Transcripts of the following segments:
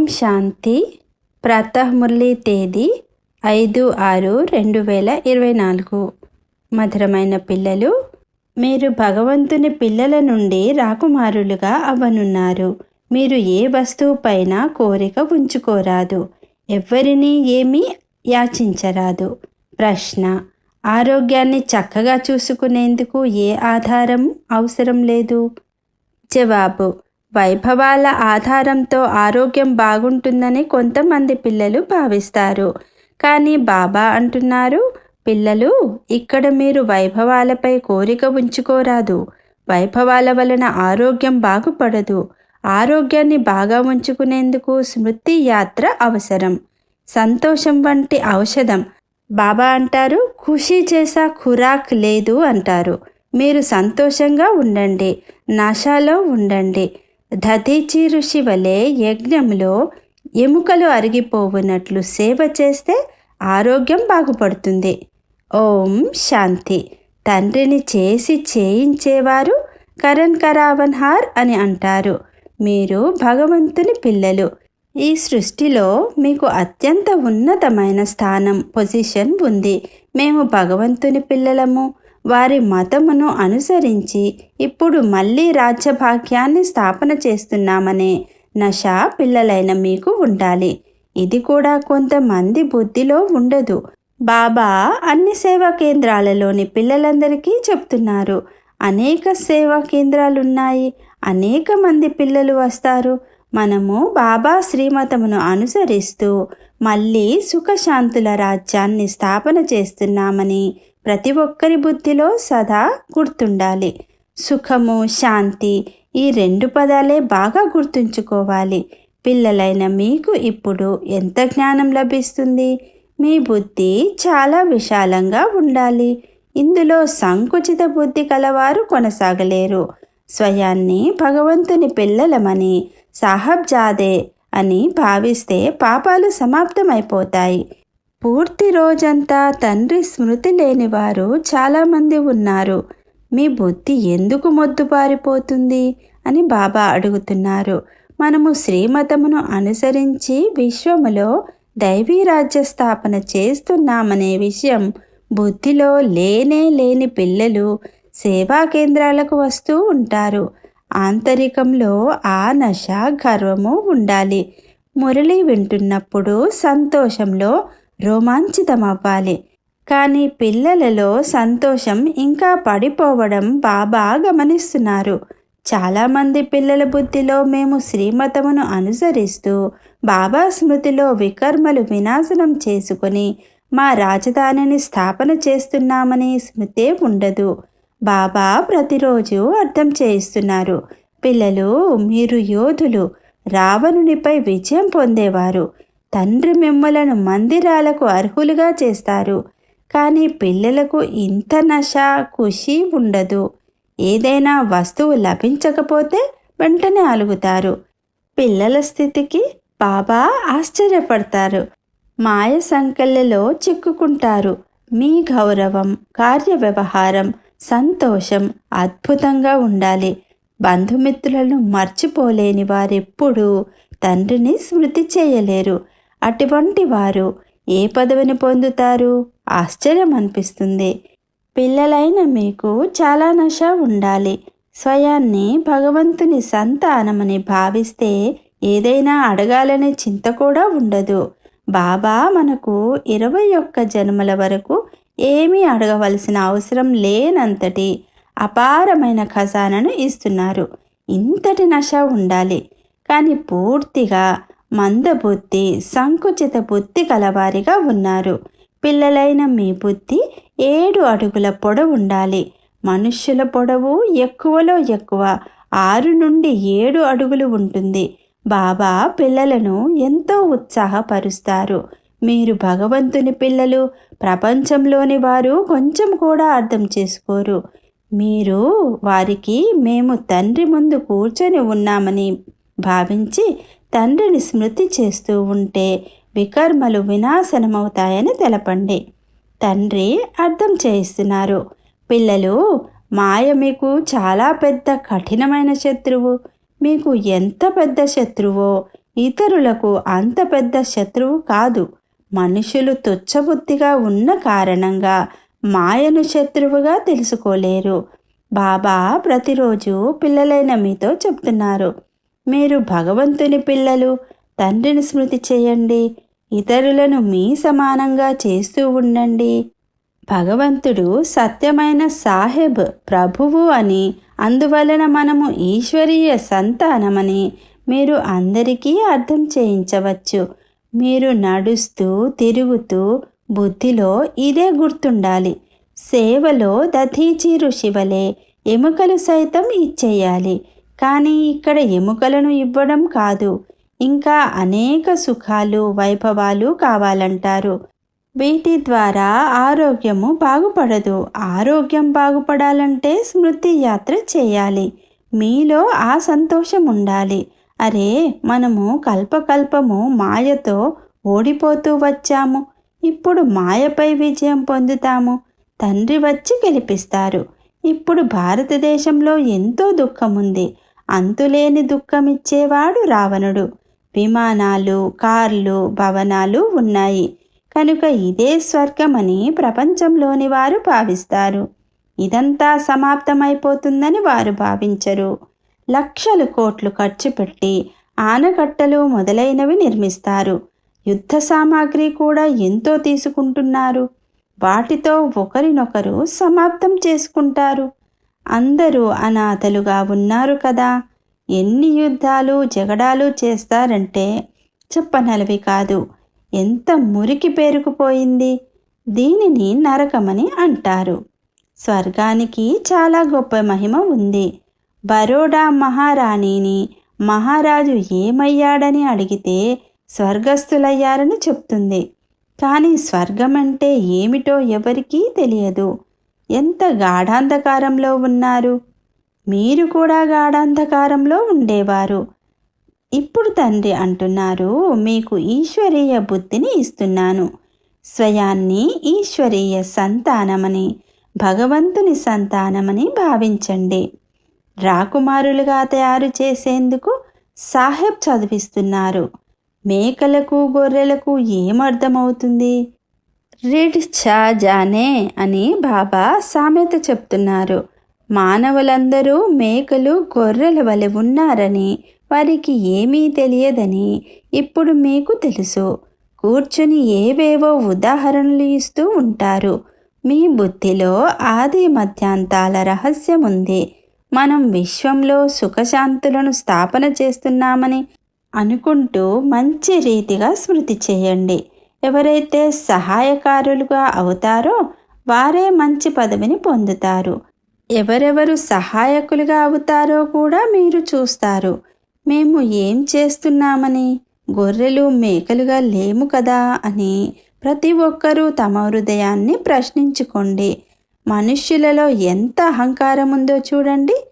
ఓం శాంతి. ప్రాతఃమురళి తేదీ ఐదు ఆరు రెండు వేల ఇరవై నాలుగు. మధురమైన పిల్లలు మీరు భగవంతుని పిల్లల నుండి రాకుమారులుగా అవ్వనున్నారు మీరు ఏ వస్తువుపైన కోరిక ఉంచుకోరాదు. ఎవ్వరినీ ఏమీ యాచించరాదు. ప్రశ్న ఆరోగ్యాన్ని చక్కగా చూసుకునేందుకు ఏ ఆధారం అవసరం లేదు? జవాబు వైభవాల ఆధారంతో ఆరోగ్యం బాగుంటుందని కొంతమంది పిల్లలు భావిస్తారు. కానీ బాబా అంటున్నారు పిల్లలు ఇక్కడ మీరు వైభవాలపై కోరిక ఉంచుకోరాదు. వైభవాల వలన ఆరోగ్యం బాగుపడదు. ఆరోగ్యాన్ని బాగా ఉంచుకునేందుకు స్మృతి యాత్ర అవసరం. సంతోషం వంటి ఔషధం బాబా అంటారు ఖుషి చేసా ఖురాక్ లేదు అంటారు. మీరు సంతోషంగా ఉండండి నాశాలో ఉండండి. దధీచి ఋషి వలె యజ్ఞంలో ఎముకలు అరిగిపోవునట్లు సేవ చేస్తే ఆరోగ్యం బాగుపడుతుంది. ఓం శాంతి. తండ్రిని చేసి చేయించేవారు కరణ్ కరావన్ హార్ అని అంటారు. మీరు భగవంతుని పిల్లలు. ఈ సృష్టిలో మీకు అత్యంత ఉన్నతమైన స్థానం పొజిషన్ ఉంది. మేము భగవంతుని పిల్లలము. వారి మతమును అనుసరించి ఇప్పుడు మళ్ళీ రాజ్యభాగ్యాన్ని స్థాపన చేస్తున్నామనే నష పిల్లలైన మీకు ఉండాలి. ఇది కూడా కొంతమంది బుద్ధిలో ఉండదు. బాబా అన్ని సేవా కేంద్రాలలోని పిల్లలందరికీ చెప్తున్నారు. అనేక సేవా కేంద్రాలున్నాయి. అనేక మంది పిల్లలు వస్తారు. మనము బాబా శ్రీమతమును అనుసరిస్తూ మళ్ళీ సుఖశాంతుల రాజ్యాన్ని స్థాపన చేస్తున్నామని ప్రతి ఒక్కరి బుద్ధిలో సదా గుర్తుండాలి. సుఖము శాంతి ఈ రెండు పదాలే బాగా గుర్తుంచుకోవాలి. పిల్లలైన మీకు ఇప్పుడు ఎంత జ్ఞానం లభిస్తుంది? మీ బుద్ధి చాలా విశాలంగా ఉండాలి. ఇందులో సంకుచిత బుద్ధి కలవారు కొనసాగలేరు. స్వయాన్ని భగవంతుని పిల్లలమని సాహబ్జాదే అని భావిస్తే పాపాలు సమాప్తమైపోతాయి. పూర్తి రోజంతా తండ్రి స్మృతి లేని వారు చాలామంది ఉన్నారు. మీ బుద్ధి ఎందుకు మొద్దుబారిపోతుంది? అని బాబా అడుగుతున్నారు. మనము శ్రీమతమును అనుసరించి విశ్వములో దైవీ రాజ్య స్థాపన చేస్తున్నామనే విషయం బుద్ధిలో లేనే లేని పిల్లలు సేవా కేంద్రాలకు వస్తూ ఉంటారు. ఆంతరికంలో ఆ నశ గర్వము ఉండాలి. మురళి వింటున్నప్పుడు సంతోషంలో రోమాంచితమవ్వాలి. కానీ పిల్లలలో సంతోషం ఇంకా పడిపోవడం బాబా గమనిస్తున్నారు. చాలామంది పిల్లల బుద్ధిలో మేము శ్రీమతమును అనుసరిస్తూ బాబా స్మృతిలో వికర్మలు వినాశనం చేసుకొని మా రాజధానిని స్థాపన చేస్తున్నామని స్మృతే ఉండదు. బాబా ప్రతిరోజు అర్థం చేయిస్తున్నారు. పిల్లలు మీరు యోధులు రావణునిపై విజయం పొందేవారు. తండ్రి మిమ్మలను మందిరాలకు అర్హులుగా చేస్తారు. కానీ పిల్లలకు ఇంత నష ఖుషి ఉండదు. ఏదైనా వస్తువు లభించకపోతే వెంటనే అలుగుతారు. పిల్లల స్థితికి బాబా ఆశ్చర్యపడతారు. మాయ సంకల్లలో చిక్కుకుంటారు. మీ గౌరవం కార్య వ్యవహారం సంతోషం అద్భుతంగా ఉండాలి. బంధుమిత్రులను మర్చిపోలేని వారెప్పుడూ తండ్రిని స్మృతి చేయలేరు. అటువంటి వారు ఏ పదవిని పొందుతారు? ఆశ్చర్యం అనిపిస్తుంది పిల్లలైన మీకు చాలా నష ఉండాలి. స్వయాన్ని భగవంతుని సంతానమని భావిస్తే ఏదైనా అడగాలనే చింత కూడా ఉండదు. బాబా మనకు ఇరవై ఒక్క జన్మల వరకు ఏమీ అడగవలసిన అవసరం లేనంతటి అపారమైన ఖజానాను ఇస్తున్నారు. ఇంతటి నష ఉండాలి. కానీ పూర్తిగా మందబుద్ధి సంకుచిత బుద్ధి కలవారిగా ఉన్నారు. పిల్లలైన మీ బుద్ధి ఏడు అడుగుల పొడవు ఉండాలి. మనుష్యుల పొడవు ఎక్కువలో ఎక్కువ. ఆరు నుండి ఏడు అడుగులు ఉంటుంది. బాబా పిల్లలను ఎంతో ఉత్సాహపరుస్తారు. మీరు భగవంతుని పిల్లలు. ప్రపంచంలోని వారు కొంచెం కూడా అర్థం చేసుకోరు. మీరు వారికి మేము తండ్రి ముందు కూర్చొని ఉన్నామని భావించి తండ్రిని స్మృతి చేస్తూ ఉంటే వికర్మలు వినాశనమవుతాయని తెలపండి. తండ్రి అర్థం చేయిస్తున్నారు. పిల్లలు మాయ మీకు చాలా పెద్ద కఠినమైన శత్రువు. మీకు ఎంత పెద్ద శత్రువో ఇతరులకు అంత పెద్ద శత్రువు కాదు. మనుషులు తుచ్చబుద్ధిగా ఉన్న కారణంగా మాయను శత్రువుగా తెలుసుకోలేరు. బాబా ప్రతిరోజు పిల్లలైన మీతో చెప్తున్నారు. మీరు భగవంతుని పిల్లలు తండ్రిని స్మృతి చేయండి. ఇతరులను మీ సమానంగా చేస్తూ ఉండండి. భగవంతుడు సత్యమైన సాహెబ్ ప్రభువు అని అందువలన మనము ఈశ్వరీయ సంతానమని మీరు అందరికీ అర్థం చేయించవచ్చు. మీరు నడుస్తూ తిరుగుతూ బుద్ధిలో ఇదే గుర్తుండాలి. సేవలో దధీచి ఋషివలే ఎముకలు సైతం ఇచ్చేయాలి. కానీ ఇక్కడ ఎముకలను ఇవ్వడం కాదు. ఇంకా అనేక సుఖాలు వైభవాలు కావాలంటారు. వీటి ద్వారా ఆరోగ్యము బాగుపడదు. ఆరోగ్యం బాగుపడాలంటే స్మృతి యాత్ర చేయాలి. మీలో ఆ సంతోషం ఉండాలి. అరే మనము కల్పకల్పము మాయతో ఓడిపోతూ వచ్చాము. ఇప్పుడు మాయపై విజయం పొందుతాము. తండ్రి వచ్చి గెలిపిస్తారు. ఇప్పుడు భారతదేశంలో ఎంతో దుఃఖం ఉంది అంతులేని దుఃఖమిచ్చేవాడు రావణుడు. విమానాలు కార్లు భవనాలు ఉన్నాయి. కనుక ఇదే స్వర్గమని ప్రపంచంలోని వారు భావిస్తారు. ఇదంతా సమాప్తమైపోతుందని వారు భావించరు. లక్షలు కోట్లు ఖర్చు పెట్టి ఆనకట్టలు మొదలైనవి నిర్మిస్తారు. యుద్ధ సామాగ్రి కూడా ఎంతో తీసుకుంటున్నారు. వాటితో ఒకరినొకరు సమాప్తం చేసుకుంటారు. అందరూ అనాథలుగా ఉన్నారు కదా. ఎన్ని యుద్ధాలు జగడాలు చేస్తారంటే చెప్పనలవి కాదు. ఎంత మురికి పేరుకుపోయింది. దీనిని నరకమని అంటారు. స్వర్గానికి చాలా గొప్ప మహిమ ఉంది. బరోడా మహారాణిని మహారాజు ఏమయ్యాడని అడిగితే స్వర్గస్థులయ్యారని చెప్తుంది. కానీ స్వర్గం అంటే ఏమిటో ఎవరికీ తెలియదు. ఎంత గాఢాంధకారంలో ఉన్నారు. మీరు కూడా గాఢాంధకారంలో ఉండేవారు. ఇప్పుడు తండ్రి అంటున్నారు మీకు ఈశ్వరీయ బుద్ధిని ఇస్తున్నాను. స్వయాన్ని ఈశ్వరీయ సంతానమని భగవంతుని సంతానమని భావించండి. రాకుమారులుగా తయారు చేసేందుకు సాహెబ్ చదివిస్తున్నారు. మేకలకు గొర్రెలకు ఏమర్థమవుతుంది? రిడ్ ఛా జానే అని బాబా సామెత చెప్తున్నారు. మానవులందరూ మేకలు గొర్రెల వలె ఉన్నారని వారికి ఏమీ తెలియదని ఇప్పుడు మీకు తెలుసు. కూర్చుని ఏవేవో ఉదాహరణలు ఇస్తూ ఉంటారు. మీ బుద్ధిలో ఆది మధ్యాంతాల రహస్యం ఉంది. మనం విశ్వంలో సుఖశాంతులను స్థాపన చేస్తున్నామని అనుకుంటూ మంచి రీతిగా స్మృతి చేయండి. ఎవరైతే సహాయకారులుగా అవుతారో వారే మంచి పదవిని పొందుతారు. ఎవరెవరు సహాయకులుగా అవుతారో కూడా మీరు చూస్తారు. మేము ఏం చేస్తున్నామని? గొర్రెలు మేకలుగా లేము కదా అని ప్రతి ఒక్కరూ తమ హృదయాన్ని ప్రశ్నించుకోండి. మనుష్యులలో ఎంత అహంకారం ఉందో చూడండి.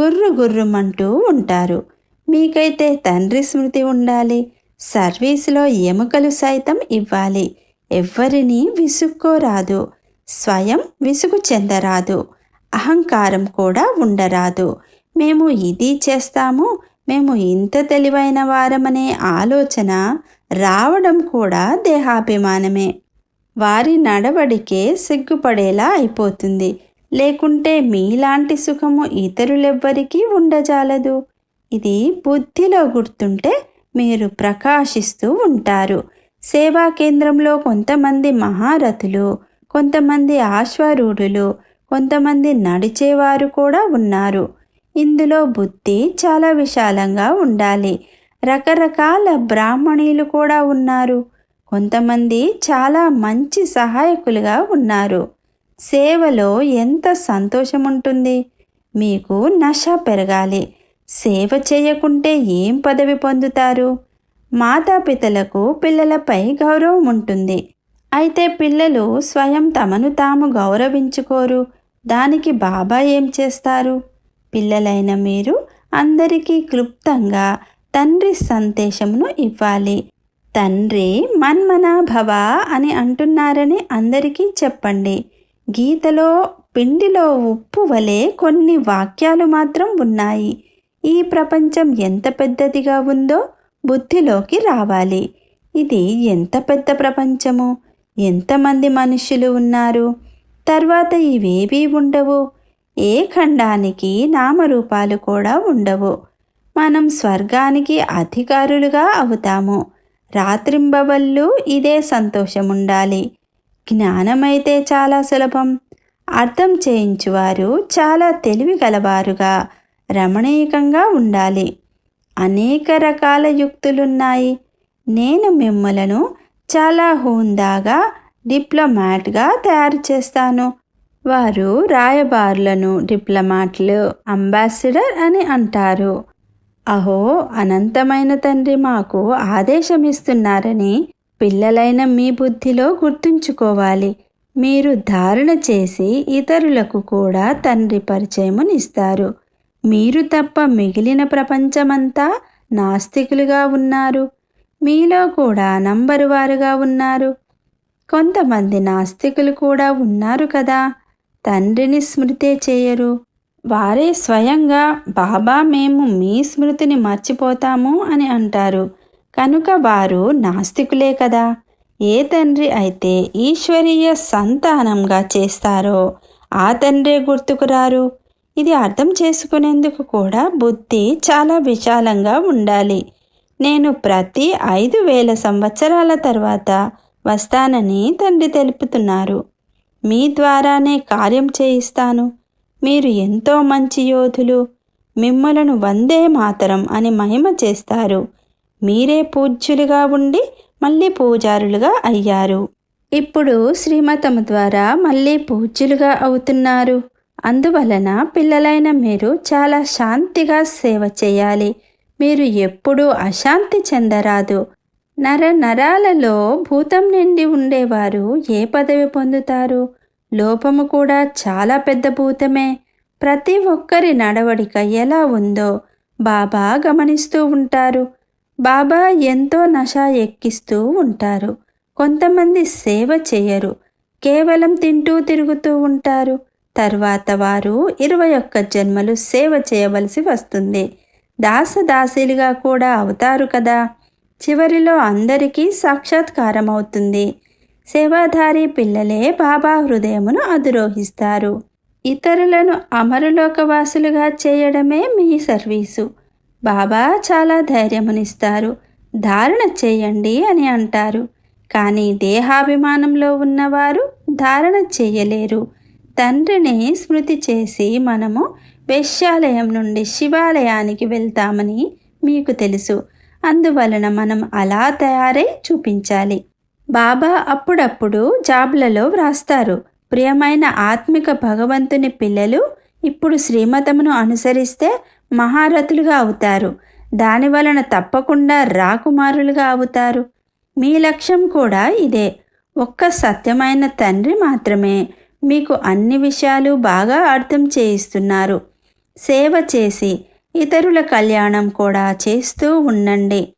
గుర్రు గుర్రుమంటూ ఉంటారు. మీకైతే తండ్రి స్మృతి ఉండాలి. సర్వీసులో ఎముకలు సైతం ఇవ్వాలి. ఎవ్వరిని విసుక్కోరాదు. స్వయం విసుగు చెందరాదు. అహంకారం కూడా ఉండరాదు. మేము ఇది చేస్తాము. మేము ఇంత తెలివైన వారమనే ఆలోచన రావడం కూడా దేహాభిమానమే. వారి నడవడికే సిగ్గుపడేలా అయిపోతుంది. లేకుంటే మీలాంటి సుఖము ఇతరులెవ్వరికీ ఉండజాలదు. ఇది బుద్ధిలో గుర్తుంటే మీరు ప్రకాశిస్తూ ఉంటారు. సేవా కేంద్రంలో కొంతమంది మహారథులు కొంతమంది ఆశ్వారూఢులు కొంతమంది నడిచేవారు కూడా ఉన్నారు. ఇందులో బుద్ధి చాలా విశాలంగా ఉండాలి. రకరకాల బ్రాహ్మణీలు కూడా ఉన్నారు. కొంతమంది చాలా మంచి సహాయకులుగా ఉన్నారు. సేవలో ఎంత సంతోషం ఉంటుంది మీకు నష పెరగాలి. సేవ చేయకుంటే ఏం పదవి పొందుతారు? మాతాపితలకు పిల్లలపై గౌరవం ఉంటుంది. అయితే పిల్లలు స్వయం తమను తాము గౌరవించుకోరు. దానికి బాబా ఏం చేస్తారు? పిల్లలైన మీరు అందరికీ క్లుప్తంగా తండ్రి సందేశమును ఇవ్వాలి. తండ్రి మన్మనాభవ అని అంటున్నారని అందరికీ చెప్పండి. గీతలో పిండిలో ఉప్పు వలె కొన్ని వాక్యాలు మాత్రం ఉన్నాయి. ఈ ప్రపంచం ఎంత పెద్దదిగా ఉందో బుద్ధిలోకి రావాలి. ఇది ఎంత పెద్ద ప్రపంచము? ఎంతమంది మనుషులు ఉన్నారు? తర్వాత ఇవేవీ ఉండవు. ఏ ఖండానికి నామరూపాలు కూడా ఉండవు. మనం స్వర్గానికి అధికారులుగా అవుతాము. రాత్రింబవళ్ళు ఇదే సంతోషం ఉండాలి జ్ఞానమైతే చాలా సులభం. అర్థం చేయించువారు చాలా తెలివి గలవారుగా. రమణీయకంగా ఉండాలి. అనేక రకాల యుక్తులున్నాయి. నేను మిమ్మలను చాలా హుందాగా డిప్లొమాట్గా తయారు చేస్తాను. వారు రాయబారులను డిప్లొమాట్లు అంబాసిడర్ అని అంటారు. అహో అనంతమైన తండ్రి మాకు ఆదేశం ఇస్తున్నారని పిల్లలైన మీ బుద్ధిలో గుర్తుంచుకోవాలి. మీరు ధారణ చేసి ఇతరులకు కూడా తండ్రి పరిచయమునిస్తారు. మీరు తప్ప మిగిలిన ప్రపంచమంతా నాస్తికులుగా ఉన్నారు. మీలో కూడా నంబరు వారుగా ఉన్నారు. కొంతమంది నాస్తికులు కూడా ఉన్నారు కదా. తండ్రిని స్మృతే చేయరు. వారే స్వయంగా బాబా మేము మీ స్మృతిని మర్చిపోతాము అని అంటారు. కనుక వారు నాస్తికులే కదా. ఏ తండ్రి అయితే ఈశ్వరీయ సంతానంగా చేస్తారో ఆ తండ్రే గుర్తుకురారు ఇది అర్థం చేసుకునేందుకు కూడా బుద్ధి చాలా విశాలంగా ఉండాలి. నేను ప్రతి ఐదు వేల సంవత్సరాల తర్వాత వస్తానని తండ్రి తెలుపుతున్నారు. మీ ద్వారానే కార్యం చేయిస్తాను. మీరు ఎంతో మంచి యోధులు. మిమ్మలను వందే మాతరం అని మహిమ చేస్తారు. మీరే పూజ్యులుగా ఉండి మళ్ళీ పూజారులుగా అయ్యారు. ఇప్పుడు శ్రీమతము ద్వారా మళ్ళీ పూజ్యులుగా అవుతున్నారు. అందువలన పిల్లలైన మీరు చాలా శాంతిగా సేవ చేయాలి. మీరు ఎప్పుడూ అశాంతి చెందరాదు. నర నరాలలో భూతం నిండి ఉండేవారు ఏ పదవి పొందుతారు? లోపము కూడా చాలా పెద్ద భూతమే. ప్రతి ఒక్కరి నడవడిక ఎలా ఉందో బాబా గమనిస్తూ ఉంటారు. బాబా ఎంతో నష ఎక్కిస్తూ ఉంటారు. కొంతమంది సేవ చేయరు. కేవలం తింటూ తిరుగుతూ ఉంటారు. తర్వాత వారు ఇరవై ఒక్క జన్మలు సేవ చేయవలసి వస్తుంది. దాసదాసీలుగా కూడా అవుతారు కదా? చివరిలో అందరికీ సాక్షాత్కారం అవుతుంది. సేవాధారి పిల్లలే బాబా హృదయమును అధిరోహిస్తారు. ఇతరులను అమరలోకవాసులుగా చేయడమే మీ సర్వీసు. బాబా చాలా ధైర్యమునిస్తారు. ధారణ చేయండి అని అంటారు. కానీ దేహాభిమానంలో ఉన్నవారు ధారణ చేయలేరు. తండ్రిని స్మృతి చేసి మనము వేశ్యాలయం నుండి శివాలయానికి వెళ్తామని మీకు తెలుసు. అందువలన మనం అలా తయారై చూపించాలి. బాబా అప్పుడప్పుడు జాబ్లలో వ్రాస్తారు. ప్రియమైన ఆత్మిక భగవంతుని పిల్లలు ఇప్పుడు శ్రీమతమును అనుసరిస్తే మహారథులుగా అవుతారు. దాని వలన తప్పకుండా రాకుమారులుగా అవుతారు. మీ లక్ష్యం కూడా ఇదే. ఒక్క సత్యమైన తండ్రి మాత్రమే. మీకు అన్ని విషయాలు బాగా అర్థం చేయిస్తున్నారు. సేవ చేసి ఇతరుల కళ్యాణం కూడా చేస్తూ ఉండండి.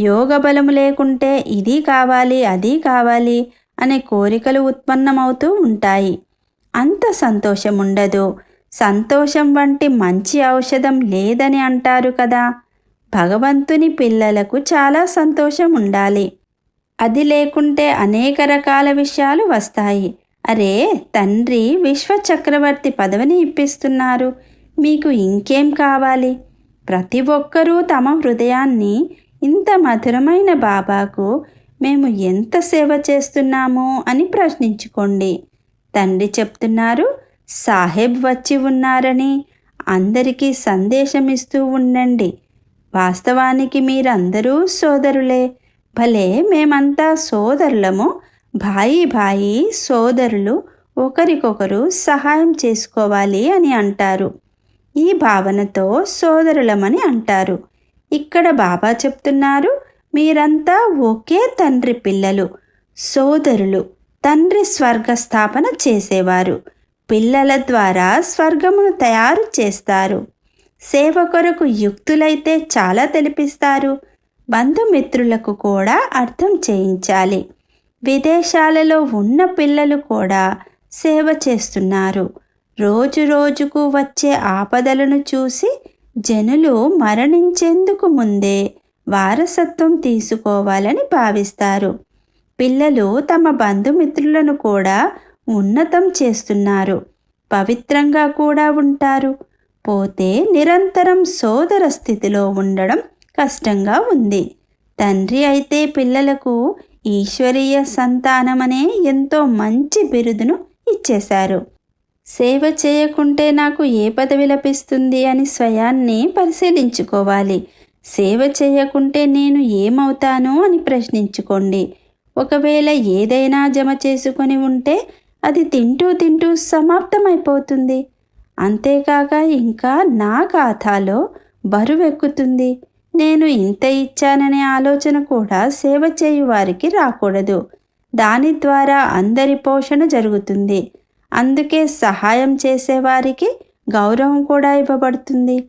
యోగ బలము లేకుంటే ఇది కావాలి అది కావాలి అనే కోరికలు ఉత్పన్నమవుతూ ఉంటాయి. అంత సంతోషం ఉండదు. సంతోషం వంటి మంచి ఔషధం లేదని అంటారు కదా. భగవంతుని పిల్లలకు చాలా సంతోషం ఉండాలి. అది లేకుంటే అనేక రకాల విషయాలు వస్తాయి. అరే తండ్రి విశ్వచక్రవర్తి పదవిని ఇప్పిస్తున్నారు. మీకు ఇంకేం కావాలి? ప్రతి ఒక్కరూ తమ హృదయాన్ని ఇంత మధురమైన బాబాకు మేము ఎంత సేవ చేస్తున్నాము అని ప్రశ్నించుకోండి. తండ్రి చెప్తున్నారు సాహెబ్ వచ్చి ఉన్నారని అందరికీ సందేశం ఇస్తూ ఉండండి. వాస్తవానికి మీరందరూ సోదరులే. భలే మేమంతా సోదరులము. భాయి భాయి సోదరులు ఒకరికొకరు సహాయం చేసుకోవాలి అని అంటారు. ఈ భావనతో సోదరులమని అంటారు. ఇక్కడ బాబా చెప్తున్నారు మీరంతా ఒకే తండ్రి పిల్లలు. సోదరులు తండ్రి స్వర్గస్థాపన చేసేవారు. పిల్లల ద్వారా స్వర్గమును తయారు చేస్తారు. సేవ కొరకు యుక్తులైతే చాలా తెలిపిస్తారు. బంధుమిత్రులకు కూడా అర్థం చేయించాలి. విదేశాలలో ఉన్న పిల్లలు కూడా సేవ చేస్తున్నారు. రోజు రోజుకు వచ్చే ఆపదలను చూసి జనులు మరణించేందుకు ముందే వారసత్వం తీసుకోవాలని భావిస్తారు. పిల్లలు తమ బంధుమిత్రులను కూడా ఉన్నతం చేస్తున్నారు. పవిత్రంగా కూడా ఉంటారు. పోతే నిరంతరం సోదర స్థితిలో ఉండడం కష్టంగా ఉంది. తండ్రి అయితే పిల్లలకు ఈశ్వరీయ సంతానమనే ఎంతో మంచి బిరుదును ఇచ్చేశారు. సేవ చేయకుంటే నాకు ఏ పదవి లభిస్తుంది అని స్వయాన్ని పరిశీలించుకోవాలి. సేవ చేయకుంటే నేను ఏమవుతాను అని ప్రశ్నించుకోండి. ఒకవేళ ఏదైనా జమ చేసుకొని ఉంటే అది తింటూ తింటూ సమాప్తమైపోతుంది. అంతేకాక ఇంకా నా ఖాతాలో బరువెక్కుతుంది. నేను ఇంత ఇచ్చాననే ఆలోచన కూడా సేవ చేయు వారికి రాకూడదు. దాని ద్వారా అందరి పోషణ జరుగుతుంది. అందుకే సహాయం చేసేవారికి గౌరవం కూడా ఇవ్వబడుతుంది.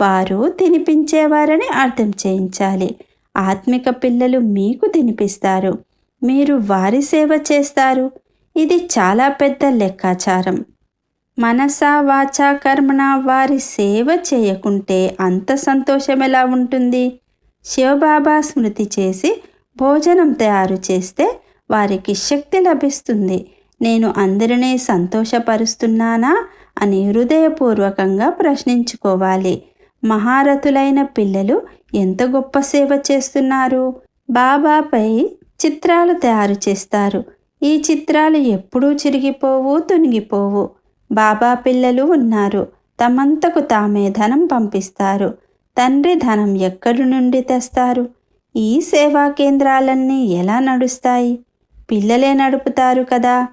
వారు తినిపించేవారని అర్థం చేయించాలి. ఆత్మిక పిల్లలు మీకు తినిపిస్తారు. మీరు వారి సేవ చేస్తారు. ఇది చాలా పెద్ద లెక్కాచారం. మనసా వాచా కర్మణ వారి సేవ చేయకుంటే అంత సంతోషం ఎలా ఉంటుంది? శివబాబా స్మృతి చేసి భోజనం తయారు చేస్తే వారికి శక్తి లభిస్తుంది. నేను అందరినీ సంతోషపరుస్తున్నానా? అని హృదయపూర్వకంగా ప్రశ్నించుకోవాలి. మహారథులైన పిల్లలు ఎంత గొప్ప సేవ చేస్తున్నారు? బాబాపై చిత్రాలు తయారు చేస్తారు. ఈ చిత్రాలు ఎప్పుడూ చిరిగిపోవు తునిగిపోవు. బాబా పిల్లలు ఉన్నారు. తమంతకు తామే ధనం పంపిస్తారు. తండ్రి ధనం ఎక్కడి నుండి తెస్తారు? ఈ సేవా కేంద్రాలన్నీ ఎలా నడుస్తాయి? పిల్లలే నడుపుతారు కదా?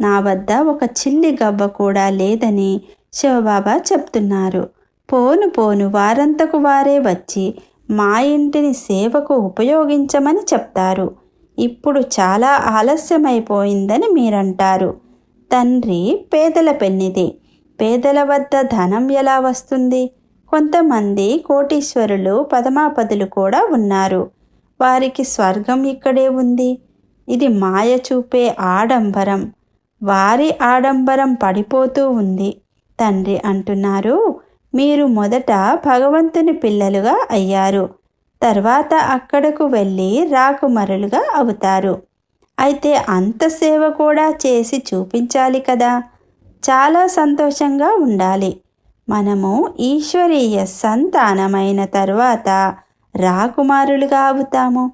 నా వద్ద ఒక చిల్లి గవ్వ కూడా లేదని శివబాబా చెప్తున్నారు. పోను పోను వారంతకు వారే వచ్చి మా ఇంటిని సేవకు ఉపయోగించమని చెప్తారు. ఇప్పుడు చాలా ఆలస్యమైపోయిందని మీరంటారు. తండ్రి పేదల పెన్నిది పేదల వద్ద ధనం ఎలా వస్తుంది? కొంతమంది కోటీశ్వరులు పదమాపదులు కూడా ఉన్నారు. వారికి స్వర్గం ఇక్కడే ఉంది. ఇది మాయ చూపే ఆడంబరం. వారి ఆడంబరం పడిపోతూ ఉంది. తండ్రి అంటున్నారు మీరు మొదట భగవంతుని పిల్లలుగా అయ్యారు. తర్వాత అక్కడకు వెళ్ళి రాకుమరులుగా అవుతారు. అయితే అంత సేవ కూడా చేసి చూపించాలి కదా. చాలా సంతోషంగా ఉండాలి. మనము ఈశ్వరీయ సంతానమైన తర్వాత రాకుమారులుగా అవుతాము.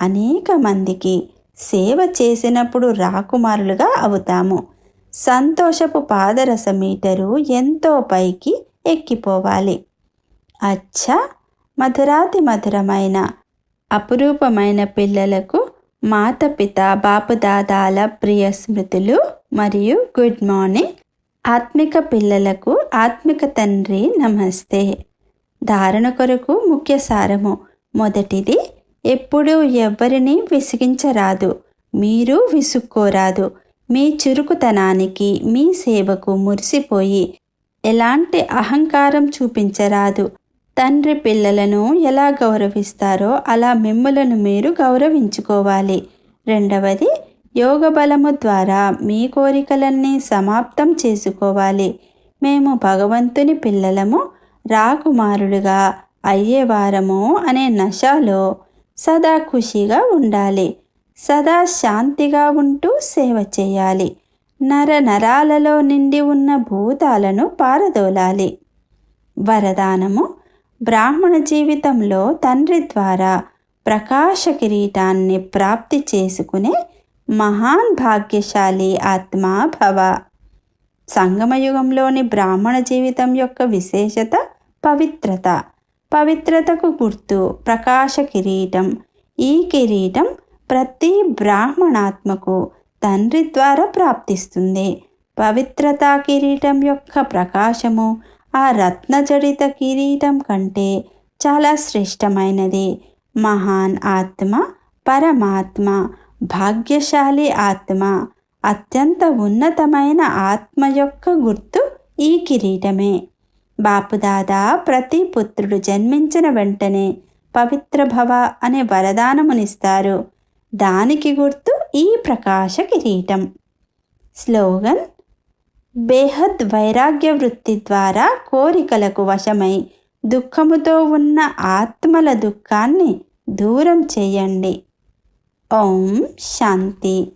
అనేక మందికి సేవ చేసినప్పుడు రాకుమారులుగా అవుతాము. సంతోషపు పాదరస మీటరు ఎంతో పైకి ఎక్కిపోవాలి. అచ్చా! మధురాతి మధురమైన అపురూపమైన పిల్లలకు మాతపిత బాపుదాదాల ప్రియ స్మృతులు మరియు గుడ్ మార్నింగ్. ఆత్మిక పిల్లలకు ఆత్మిక తండ్రి నమస్తే. ధారణ కొరకు ముఖ్య సారము. మొదటిది ఎప్పుడూ ఎవ్వరిని విసిగించరాదు. మీరు విసుక్కోరాదు. మీ చురుకుతనానికి మీ సేవకు మురిసిపోయి ఎలాంటి అహంకారం చూపించరాదు. తండ్రి పిల్లలను ఎలా గౌరవిస్తారో అలా మిమ్మలను మీరు గౌరవించుకోవాలి. రెండవది యోగ బలము ద్వారా మీ కోరికలన్నీ సమాప్తం చేసుకోవాలి. మేము భగవంతుని పిల్లలము రాకుమారులుగా అయ్యేవారము అనే నశాలో సదా ఖుషిగా ఉండాలి. సదా శాంతిగా ఉంటూ సేవ చేయాలి. నర నరాలలో నిండి ఉన్న భూతాలను పారదోలాలి. వరదానము బ్రాహ్మణ జీవితంలో తండ్రి ద్వారా ప్రకాశ కిరీటాన్ని ప్రాప్తి చేసుకునే మహాన్ భాగ్యశాలి ఆత్మా భవ. సంగమయుగంలోని బ్రాహ్మణ జీవితం యొక్క విశేషత పవిత్రత. పవిత్రతకు గుర్తు ప్రకాశ కిరీటం. ఈ కిరీటం ప్రతి బ్రాహ్మణాత్మకు తండ్రి ద్వారా ప్రాప్తిస్తుంది. పవిత్రతా కిరీటం యొక్క ప్రకాశము ఆ రత్నజడిత కిరీటం కంటే చాలా శ్రేష్టమైనది. మహాన్ ఆత్మ పరమాత్మ భాగ్యశాలి ఆత్మ అత్యంత ఉన్నతమైన ఆత్మ యొక్క గుర్తు ఈ కిరీటమే. బాపుదాదా ప్రతి పుత్రుడు జన్మించిన వెంటనే పవిత్ర భవ అనే వరదానమునిస్తారు. దానికి గుర్తు ఈ ప్రకాశ కిరీటం. స్లోగన్ బేహద్ వైరాగ్య వృత్తి ద్వారా కోరికలకు వశమై దుఃఖముతో ఉన్న ఆత్మల దుఃఖాన్ని దూరం చేయండి. ఓం శాంతి.